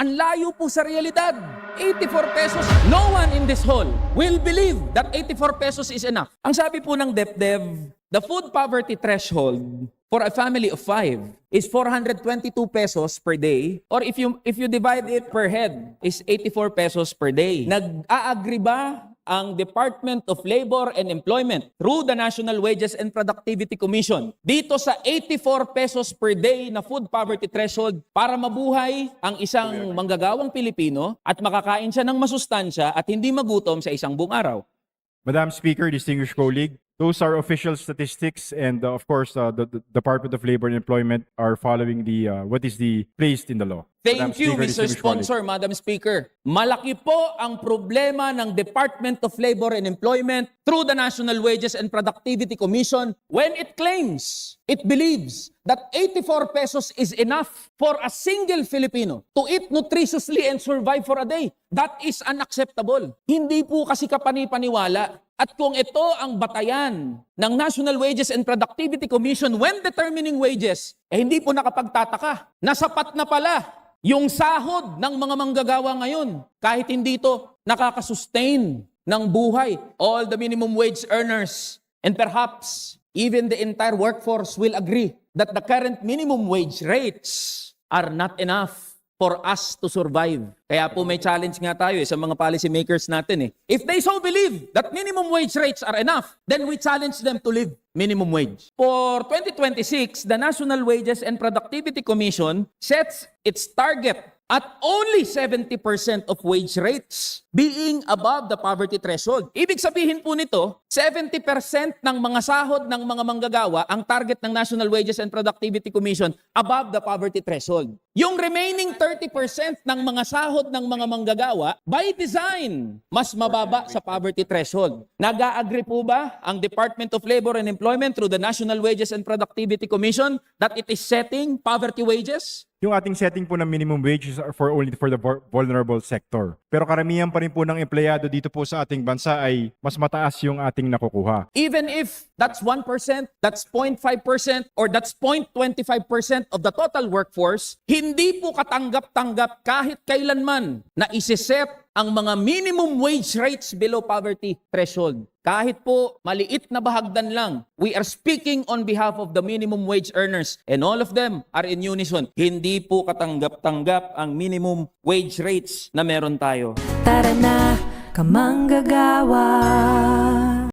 Ang layo po sa realidad. 84 pesos. No one in this hall will believe that 84 pesos is enough. Ang sabi po ng DepDev, the food poverty threshold for a family of five is 422 pesos per day or if you if you divide it per head is 84 pesos per day. Nag-aagree ba ang Department of Labor and Employment through the National Wages and Productivity Commission dito sa 84 pesos per day na food poverty threshold para mabuhay ang isang manggagawang Pilipino at makakain siya ng masustansya at hindi magutom sa isang buong araw. Madam Speaker, distinguished colleague, those are official statistics, and uh, of course, uh, the, the Department of Labor and Employment are following the uh, what is the placed in the law. Madam Thank you, Speaker, Mr. distinguished. Sponsor, Madam Speaker. Malaki po ang problema ng Department of Labor and Employment through the National Wages and Productivity Commission when it claims, it believes that 84 pesos is enough for a single Filipino to eat nutritiously and survive for a day. That is unacceptable. Hindi po kasi kapani-paniwala. At kung ito ang batayan ng National Wages and Productivity Commission when determining wages, eh hindi po nakapagtataka. Nasapat na pala yung sahod ng mga manggagawa ngayon kahit hindi ito nakakasustain ng buhay. All the minimum wage earners and perhaps even the entire workforce will agree that the current minimum wage rates are not enough for us to survive. Kaya po may challenge nga tayo eh, sa mga policy makers natin eh. If they so believe that minimum wage rates are enough, then we challenge them to live minimum wage. For 2026, the National Wages and Productivity Commission sets its target at only 70% of wage rates being above the poverty threshold. Ibig sabihin po nito, 70% ng mga sahod ng mga manggagawa ang target ng National Wages and Productivity Commission above the poverty threshold. Yung remaining 30% ng mga sahod ng mga manggagawa, by design, mas mababa sa poverty threshold. Nag-agree po ba ang Department of Labor and Employment through the National Wages and Productivity Commission that it is setting poverty wages? Yung ating setting po ng minimum wage is for only for the vul- vulnerable sector. Pero karamihan pa rin po ng empleyado dito po sa ating bansa ay mas mataas yung ating nakukuha. Even if that's 1%, that's 0.5%, or that's 0.25% of the total workforce, hindi po katanggap-tanggap kahit kailanman na isiset ang mga minimum wage rates below poverty threshold. Kahit po maliit na bahagdan lang, we are speaking on behalf of the minimum wage earners and all of them are in unison. Hindi po katanggap-tanggap ang minimum wage rates na meron tayo. Tara na, kamanggagawa